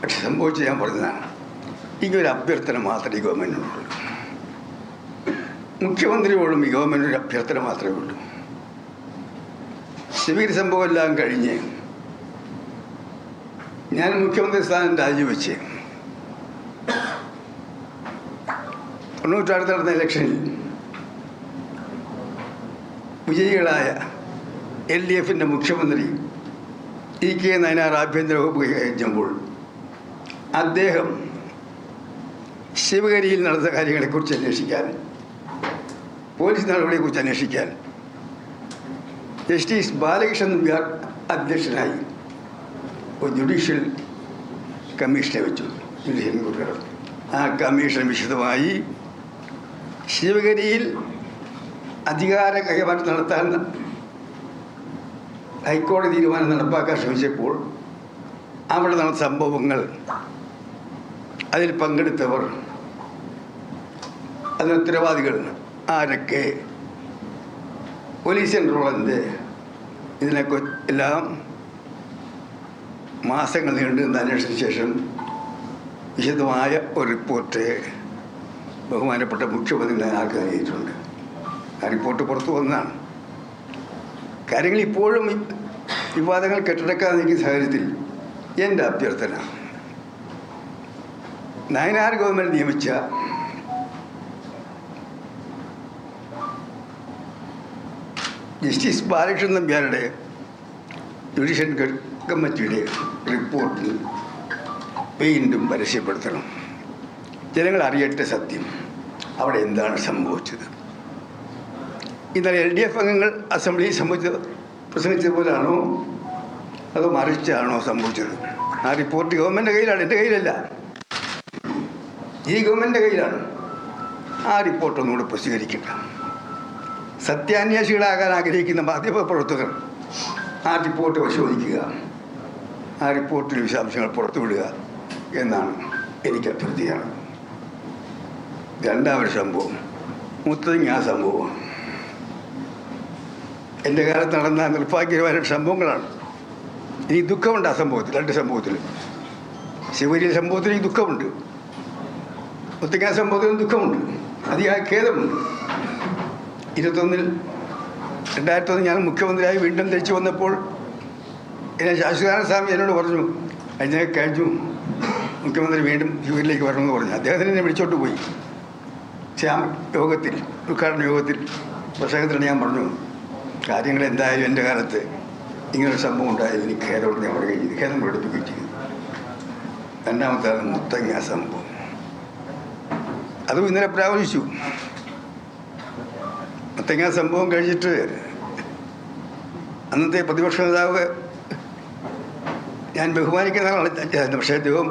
പക്ഷെ സംഭവിച്ചു ഞാൻ പറഞ്ഞതാണ് ഇങ്ങനൊരു അഭ്യർത്ഥന മാത്രമേ ഈ ഗവൺമെന്റിനുള്ളൂ മുഖ്യമന്ത്രിയോടും ഈ ഗവൺമെന്റ് ഒരു അഭ്യർത്ഥന മാത്രമേ ഉള്ളൂ. സിവിൽ സംഭവം എല്ലാം കഴിഞ്ഞ് ഞാൻ മുഖ്യമന്ത്രി സ്ഥാനം രാജിവെച്ച് തൊണ്ണൂറ്റാറ് നടന്ന ഇലക്ഷനിൽ വിജയികളായ എൽ ഡി എഫിന്റെ മുഖ്യമന്ത്രി ഇ കെ നയനാർ ആഭ്യന്തര വകുപ്പ് കൈകാര്യമ്പോൾ അദ്ദേഹം ശിവഗരിയിൽ നടന്ന കാര്യങ്ങളെക്കുറിച്ച് അന്വേഷിക്കാൻ പോലീസ് നടപടിയെക്കുറിച്ച് അന്വേഷിക്കാൻ ജസ്റ്റിസ് ബാലകൃഷ്ണൻ നമ്പ്യാർ അധ്യക്ഷനായി ഒരു ജുഡീഷ്യൽ കമ്മീഷനെ വെച്ചു ജുഡീഷ്യൽ കൂട്ടുകാർ ആ കമ്മീഷൻ വിശദമായി ശിവഗരിയിൽ അധികാര കൈമാറ്റം നടത്താൻ ഹൈക്കോടതി തീരുമാനം നടപ്പാക്കാൻ ശ്രമിച്ചപ്പോൾ അവിടെ നടന്ന സംഭവങ്ങൾ അതിൽ പങ്കെടുത്തവർ അതിന് ഉത്തരവാദികൾ ആരൊക്കെ? പോലീസ് റോളന്ത് ഇതിനൊക്കെ എല്ലാം മാസങ്ങൾ നീണ്ടു നിന്ന് അന്വേഷണത്തിന് ശേഷം വിശദമായ ഒരു റിപ്പോർട്ട് ബഹുമാനപ്പെട്ട മുഖ്യമന്ത്രി ഞങ്ങൾക്ക് നൽകിയിട്ടുണ്ട്. ആ റിപ്പോർട്ട് പുറത്തു വന്നതാണ്. കാര്യങ്ങൾ ഇപ്പോഴും വിവാദങ്ങൾ കെട്ടിടക്കാതെ നിൽക്കുന്ന സാഹചര്യത്തിൽ എന്റെ അഭ്യർത്ഥന നയനാർ ഗവൺമെന്റ് നിയമിച്ച ജസ്റ്റിസ് ബാലകൃഷ്ണൻ നമ്പ്യാരുടെ ജുഡീഷ്യൽ കമ്മിറ്റിയുടെ റിപ്പോർട്ടിൽ വീണ്ടും പരസ്യപ്പെടുത്തണം. ജനങ്ങൾ അറിയട്ടെ സത്യം അവിടെ എന്താണ് സംഭവിച്ചത്? ഇന്നലെ എൽ ഡി എഫ് അംഗങ്ങൾ അസംബ്ലിയിൽ സംഭവിച്ചത് പ്രസംഗിച്ചത് പോലാണോ? അതോ മറിച്ചാണോ സംഭവിച്ചത്? ആ റിപ്പോർട്ട് ഗവൺമെന്റ് കയ്യിലാണ് എന്റെ കയ്യിലല്ല. ഈ ഗവൺമെന്റെ കയ്യിലാണ്. ആ റിപ്പോർട്ട് ഒന്നുകൂടെ പ്രസിദ്ധീകരിക്കട്ടെ. സത്യാന്വേഷികളാകാൻ ആഗ്രഹിക്കുന്ന മാധ്യമപ്രവർത്തകർ ആ റിപ്പോർട്ട് പരിശോധിക്കുക. ആ റിപ്പോർട്ടിൽ വിശദാംശങ്ങൾ പുറത്തുവിടുക എന്നാണ് എനിക്ക് അഭ്യർത്ഥിയാണ് രണ്ടാമൊരു സംഭവം? മുത്തങ്ങ ആ സംഭവം എന്റെ കാലത്ത് നടന്ന നിർഭാഗ്യമായ സംഭവങ്ങളാണ്. എനിക്ക് ദുഃഖമുണ്ട് ആ സംഭവത്തിൽ രണ്ട് സംഭവത്തിൽ ശിവരി സംഭവത്തിൽ എനിക്ക് ദുഃഖമുണ്ട്. മുത്തങ്ങ സംഭവത്തിൽ ദുഃഖമുണ്ട്. അതിയായ ഖേദമുണ്ട്. ഇരുപത്തൊന്നിൽ രണ്ടായിരത്തി ഒന്ന് ഞാൻ മുഖ്യമന്ത്രിയായി വീണ്ടും തിരിച്ചു വന്നപ്പോൾ എന്നെ ശാശ്വതാനന്ദ സ്വാമി എന്നോട് പറഞ്ഞു അതിനെ കഴിഞ്ഞു. മുഖ്യമന്ത്രി വീണ്ടും ശിവരിലേക്ക് വരണമെന്ന് പറഞ്ഞു. അദ്ദേഹത്തിന് എന്നെ വിളിച്ചോട്ട് പോയി. ശ്യാം യോഗത്തിൽ ഉദ്ഘാടന യോഗത്തിൽ പ്രസംഗത്തിന് ഞാൻ പറഞ്ഞു കാര്യങ്ങൾ എന്തായാലും എന്റെ കാലത്ത് ഇങ്ങനൊരു സംഭവം ഉണ്ടായത് എനിക്ക് ഖേദമുണ്ട്. ഞാൻ പറയുകയും ചെയ്തു ഖേദം പ്രകടിപ്പിക്കുകയും ചെയ്തു. രണ്ടാമത്തെ മുത്തങ്ങ സംഭവം. അതും ഇന്നലെ പ്രാവശ്യു. അത്തങ്ങ സംഭവം കഴിഞ്ഞിട്ട് അന്നത്തെ പ്രതിപക്ഷ നേതാവ് ഞാൻ ബഹുമാനിക്കുന്ന പക്ഷേ അദ്ദേഹം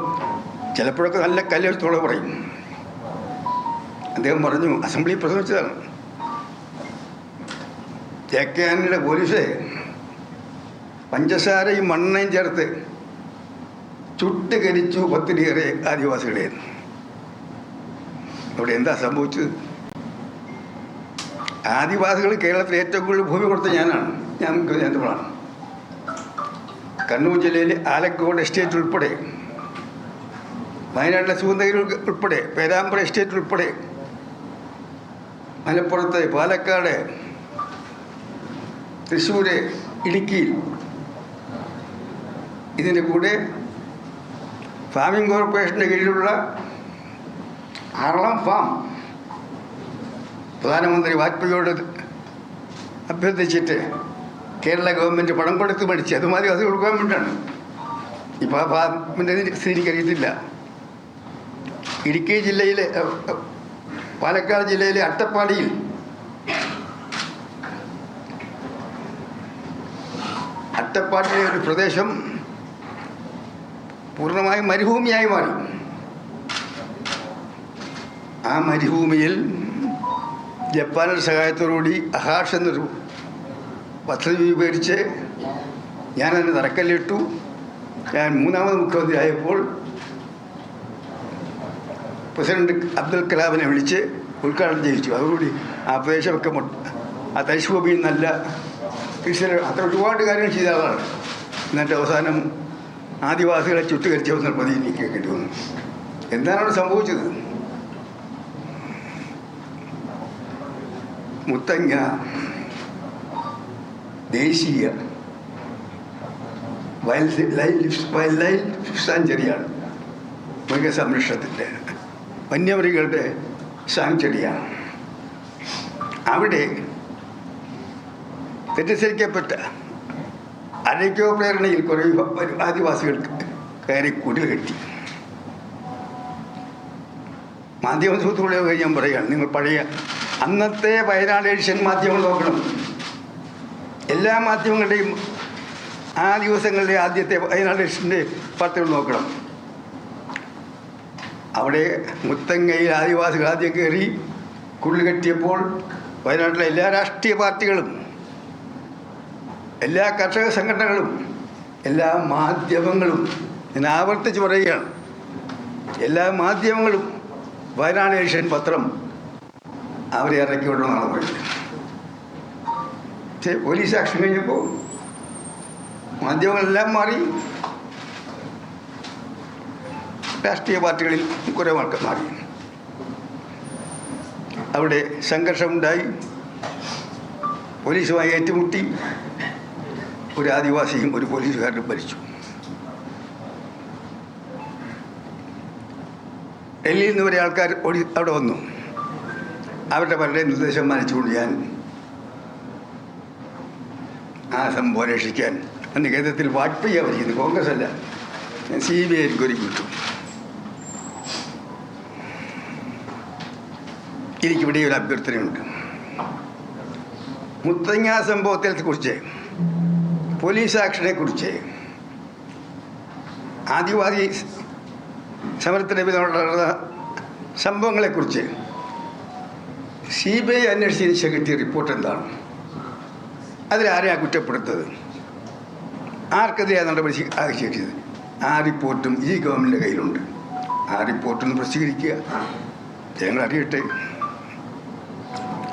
ചിലപ്പോഴൊക്കെ നല്ല കല്ലെടുത്തോടെ പറയും. അദ്ദേഹം പറഞ്ഞു അസംബ്ലി പ്രസംഗിച്ചതാണ്. കെ കെ പോലീസ് പഞ്ചസാരയും മണ്ണയും ചേർത്ത് ചുട്ടുകരിച്ചു പത്തിരിയേറെ ആദിവാസികളെ. അവിടെ എന്താ സംഭവിച്ചത്? ആദിവാസികൾ കേരളത്തിൽ ഏറ്റവും കൂടുതൽ ഭൂമി കൊടുത്ത ഞാനാണ്. ഞാൻ നേതൃത്വമാണ് കണ്ണൂർ ജില്ലയിലെ ആലക്കോട് എസ്റ്റേറ്റ് ഉൾപ്പെടെ വയനാട്ടിലെ സുഗന്ധഗിരി ഉൾപ്പെടെ പേരാമ്പ്ര എസ്റ്റേറ്റ് ഉൾപ്പെടെ മലപ്പുറത്ത് പാലക്കാട് തൃശ്ശൂർ ഇടുക്കിയിൽ ഇതിന്റെ കൂടെ ഫാമിംഗ് കോർപ്പറേഷന്റെ കീഴിലുള്ള ആറളം ഫാം. പ്രധാനമന്ത്രി വാജ്പേയിയോട് അഭ്യർത്ഥിച്ചിട്ട് കേരള ഗവൺമെന്റ് പണം കൊടുത്ത് പഠിച്ച് അതുമാതിരി അത് വേണ്ടിയാണ്. ഇപ്പോൾ ആ ഫാമിന്റെ സ്ഥിതി എനിക്കറിയത്തില്ല ഇടുക്കി ജില്ലയിലെ പാലക്കാട് ജില്ലയിലെ അട്ടപ്പാടിയിൽ അട്ടപ്പാടിയിലെ ഒരു പ്രദേശം പൂർണമായും മരുഭൂമിയായി മാറി. ആ മരുഭൂമിയിൽ ജപ്പാനൊരു സഹായത്തോടുകൂടി അഹാഷ് എന്നൊരു പദ്ധതി രൂപീകരിച്ച് ഞാനതിന് തറക്കല്ലിട്ടു. ഞാൻ മൂന്നാമത് മുഖ്യമന്ത്രി ആയപ്പോൾ പ്രസിഡന്റ് അബ്ദുൽ കലാമിനെ വിളിച്ച് ഉദ്ഘാടനം ചെയ്യിച്ചു. അതോടുകൂടി ആ പ്രദേശമൊക്കെ ആ തരിശുഭൂമിയിൽ നല്ല കൃഷി അത്ര ഒരുപാട് കാര്യങ്ങൾ ചെയ്ത ആളാണ്. എന്നിട്ട് അവസാനം ആദിവാസികളെ ചുറ്റുകരിച്ചു വന്ന എനിക്ക് കേൾക്കേണ്ടി വന്നു എന്താണ് സംഭവിച്ചത്? മുത്തങ്ങ ദേശീയ വൈൽഡ് ലൈഫ് വൈൽഡ് ലൈഫ് സാഞ്ചുറിയാണ് മൃഗസംരക്ഷണത്തിന്റെ വന്യമൃഗങ്ങളുടെ സാങ്ചുറിയാണ് അവിടെ തെറ്റിദ്ധരിക്കപ്പെട്ട അരയ്ക്കോ പ്രേരണയിൽ കുറേ ആദിവാസികൾക്ക് കയറി കുടിൽ കെട്ടി. മാധ്യമ സുഹൃത്തുക്കളെ ഞാൻ പറയുകയാണ് നിങ്ങൾ പഴയ അന്നത്തെ വയനാട് ഏഷ്യൻ മാധ്യമങ്ങൾ നോക്കണം. എല്ലാ മാധ്യമങ്ങളുടെയും ആ ദിവസങ്ങളിലെ ആദ്യത്തെ വയനാട് ഏഷ്യന്റെ വാർത്തകൾ നോക്കണം. അവിടെ മുത്തങ്ങയിൽ ആദിവാസികൾ ആദ്യം കയറി കെട്ടിയപ്പോൾ വയനാട്ടിലെ എല്ലാ രാഷ്ട്രീയ പാർട്ടികളും എല്ലാ കർഷക സംഘടനകളും എല്ലാ മാധ്യമങ്ങളും ഞാൻ ആവർത്തിച്ച് പറയുകയാണ്. എല്ലാ മാധ്യമങ്ങളും വയനാട് ഏഷ്യൻ പത്രം അവരെ ഇറക്കി വിടണമെന്നാണ് പക്ഷേ പോലീസ് ആക്ഷൻ കഴിഞ്ഞപ്പോൾ മാധ്യമങ്ങളെല്ലാം മാറി. രാഷ്ട്രീയ പാർട്ടികളിൽ കുറേ ആൾക്കാർ മാറി. അവിടെ സംഘർഷമുണ്ടായി പോലീസുമായി ഏറ്റുമുട്ടി. ഒരു ആദിവാസിയും ഒരു പോലീസുകാരനും മരിച്ചു. ഡൽഹിയിൽ നിന്ന് വരെ ആൾക്കാർ ഓടി അവിടെ വന്നു. അവരുടെ പലരുടെ നിർദ്ദേശം മാനിച്ചുകൊണ്ട് ഞാൻ ആ സംഭവം രക്ഷിക്കാൻ അന്ന് കേന്ദ്രത്തിൽ വാജ്പേയി അവരിക്കുന്നു കോൺഗ്രസ് അല്ല. ഞാൻ സി ബി ഐക്ക് ഒരുക്കി വിട്ടു എനിക്കിവിടെ ഒരു അഭ്യർത്ഥനയുണ്ട്. മുത്തങ്ങ സംഭവത്തെ കുറിച്ച് പോലീസ് ആക്ഷനെ കുറിച്ച് ആദിവാസി സമരത്തിന് നടന്ന സംഭവങ്ങളെക്കുറിച്ച് സി ബി ഐ അന്വേഷിച്ചതിന് ശേഷം കിട്ടിയ റിപ്പോർട്ട് എന്താണ്? അതിലാരെയാണ് കുറ്റപ്പെടുത്തത്? ആർക്കെതിരെയാണ് നടപടി സ്വീ- ആ റിപ്പോർട്ടും ഈ ഗവൺമെന്റിന്റെ കയ്യിലുണ്ട്. ആ റിപ്പോർട്ടൊന്ന് പ്രസിദ്ധീകരിക്കുക. ജനങ്ങൾ അറിയട്ടെ.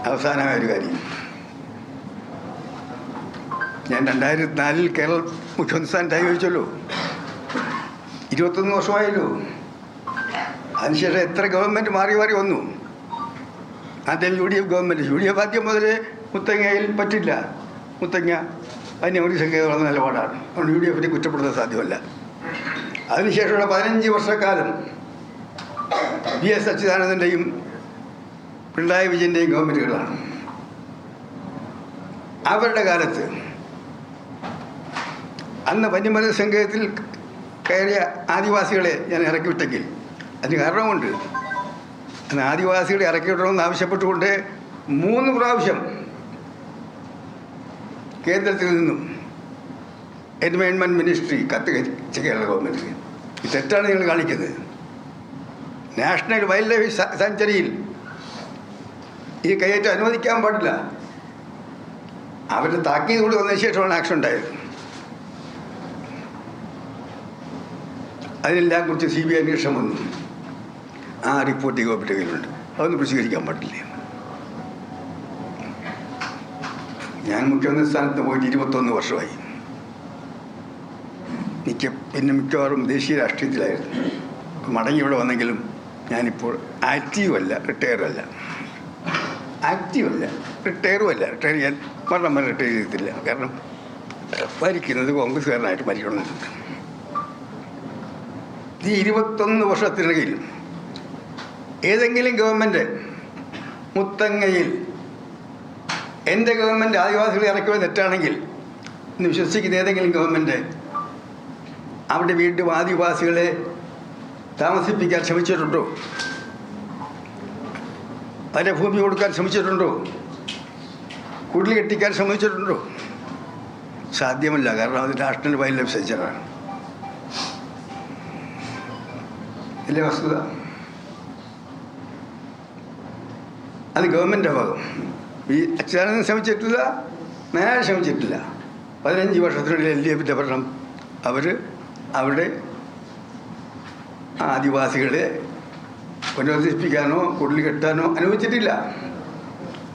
അവസാനമായ ഒരു കാര്യം. ഞാൻ രണ്ടായിരത്തി നാലിൽ കേരള മുഖ്യമന്ത്രി സ്ഥാനത്തായി ചോദിച്ചല്ലോ ഇരുപത്തൊന്ന് വർഷമായല്ലോ. അതിനുശേഷം എത്ര ഗവൺമെന്റ് മാറി മാറി വന്നു? ആദ്യം U D F government U D F ആദ്യം മുതൽ മുത്തങ്ങയിൽ പറ്റില്ല. മുത്തങ്ങ വന്യമൃഗ സംഖ്യകളുടെ നിലപാടാണ്. അതുകൊണ്ട് യു ഡി എഫിനെ കുറ്റപ്പെടുത്താൻ സാധ്യമല്ല. അതിനുശേഷമുള്ള പതിനഞ്ച് വർഷക്കാലം വി എസ് അച്യുതാനന്ദന്റെയും പിണറായി വിജയന്റെയും ഗവൺമെന്റുകളാണ് അവരുടെ കാലത്ത് അന്ന് വന്യമൃഗ സംഘത്തിൽ കയറിയ ആദിവാസികളെ ഞാൻ ഇറക്കി വിട്ടെങ്കിൽ അതിന് കാരണമുണ്ട്. ആദിവാസികളെ ഇറക്കി വിടണമെന്ന് ആവശ്യപ്പെട്ടുകൊണ്ട് മൂന്ന് പ്രാവശ്യം കേന്ദ്രത്തിൽ നിന്നും എൻവയോൺമെന്റ് മിനിസ്ട്രി കത്ത് കേരള ഗവൺമെന്റിന് ഈ തെറ്റാണ് നിങ്ങൾ കാണിക്കുന്നത്. നാഷണൽ വൈൽഡ് ലൈഫ് സാങ്ച്വറിയിൽ ഈ കയ്യേറ്റം അനുവദിക്കാൻ പാടില്ല. അവരുടെ താക്കീത് കൂടി വന്നതിന് ശേഷമാണ് ആക്ഷൻ ഉണ്ടായത്. അതിനെല്ലാം കുറിച്ച് സി ബി ഐ അന്വേഷണം വന്നു. ആ റിപ്പോർട്ട് ഈ കയ്യിലുണ്ട്. അതൊന്നും പ്രസിദ്ധീകരിക്കാൻ പാടില്ല? ഞാൻ മുഖ്യമന്ത്രി സ്ഥാനത്ത് പോയിട്ട് ഇരുപത്തൊന്ന് വർഷമായി. മിക്ക പിന്നെ മിക്കവാറും ദേശീയ രാഷ്ട്രീയത്തിലായിരുന്നു. മടങ്ങി ഇവിടെ വന്നെങ്കിലും ഞാനിപ്പോൾ ആക്റ്റീവ് അല്ല അല്ല. ആക്റ്റീവ് അല്ല റിട്ടയറും അല്ല. റിട്ടയർ ചെയ്യാൻ മരണം വരെ റിട്ടയർ ചെയ്തിട്ടില്ല. കാരണം ഭരിക്കുന്നത് കോൺഗ്രസ്സുകാരനായിട്ട് മരിക്കണമെന്നുണ്ട് ഈ ഇരുപത്തൊന്ന് വർഷത്തിനിടയിൽ ഏതെങ്കിലും ഗവൺമെന്റ് മുത്തങ്ങയിൽ എന്റെ ഗവൺമെന്റ് ആദിവാസികളെ ഇറക്കുവാൻ തെറ്റാണെങ്കിൽ എന്ന് വിശ്വസിക്കുന്ന ഏതെങ്കിലും ഗവൺമെന്റ് അവിടെ വീണ്ടും ആദിവാസികളെ താമസിപ്പിക്കാൻ ശ്രമിച്ചിട്ടുണ്ടോ? അവരെ ഭൂമി കൊടുക്കാൻ ശ്രമിച്ചിട്ടുണ്ടോ? കുടിൽ കെട്ടിക്കാൻ ശ്രമിച്ചിട്ടുണ്ടോ? സാധ്യമല്ല കാരണം അത് നാഷണൽ വൈൽഡ് ലൈഫ് സെഞ്ചറാണ് ഇല്ലേ വസ്തുത? അത് ഗവൺമെന്റ് ഭാഗം. ഈ അച്യുതാനന്ദൻ ശ്രമിച്ചിട്ടില്ല നേരെ ശ്രമിച്ചിട്ടില്ല. പതിനഞ്ച് വർഷത്തിനുള്ളിൽ എൽ ഡി എഫിന്റെ ഭരണം അവർ അവിടെ ആദിവാസികളെ പുനരധിപ്പിക്കാനോ കുടിൽ കെട്ടാനോ അനുവദിച്ചിട്ടില്ല.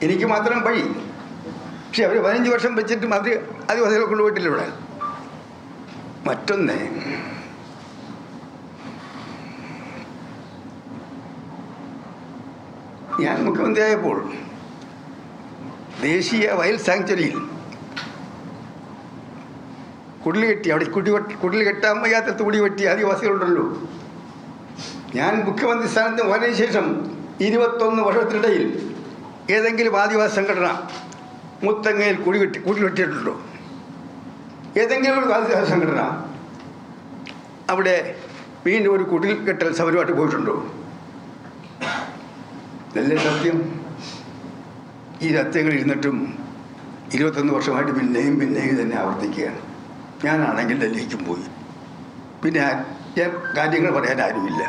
എനിക്ക് മാത്രം വഴി. പക്ഷെ അവർ പതിനഞ്ച് വർഷം വെച്ചിട്ടും അവർ ആദിവാസികളെ കൊണ്ടുപോയിട്ടില്ല ഇവിടെ. മറ്റൊന്ന് ഞാൻ മുഖ്യമന്ത്രിയായപ്പോൾ ദേശീയ വയൽ സാങ്ച്വറിയിൽ കുടിൽ കെട്ടി അവിടെ കുടി കുടിൽ കെട്ടാൻ വയ്യാത്ത കുടി വെട്ടി ആദിവാസികളുണ്ടല്ലോ. ഞാൻ മുഖ്യമന്ത്രി സ്ഥാനത്ത് വന്നതിന് ശേഷം ഇരുപത്തൊന്ന് വർഷത്തിനിടയിൽ ഏതെങ്കിലും ആദിവാസി സംഘടന മുത്തങ്ങയിൽ കുടി വെട്ടി കുടി വെട്ടിയിട്ടുണ്ടോ? ഏതെങ്കിലും ഒരു ആദിവാസി സംഘടന അവിടെ വീണ്ടും ഒരു കുടിൽ കെട്ടൽ സമരമായിട്ട് പോയിട്ടുണ്ടോ? നല്ല സത്യം? ഈ സത്യങ്ങൾ ഇരുന്നിട്ടും ഇരുപത്തൊന്ന് വർഷമായിട്ട് പിന്നെയും പിന്നെയും തന്നെ ആവർത്തിക്കുകയാണ്. ഞാനാണെങ്കിൽ ഡൽഹിക്കും പോയി. പിന്നെ കാര്യങ്ങൾ പറയാൻ ആരുമില്ല.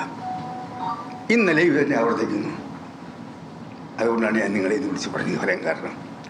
ഇന്നലെ ഇത് തന്നെ ആവർത്തിക്കുന്നു. അതുകൊണ്ടാണ് ഞാൻ നിങ്ങളെ ഇത് വിളിച്ച് പറഞ്ഞു പറയാൻ കാരണം.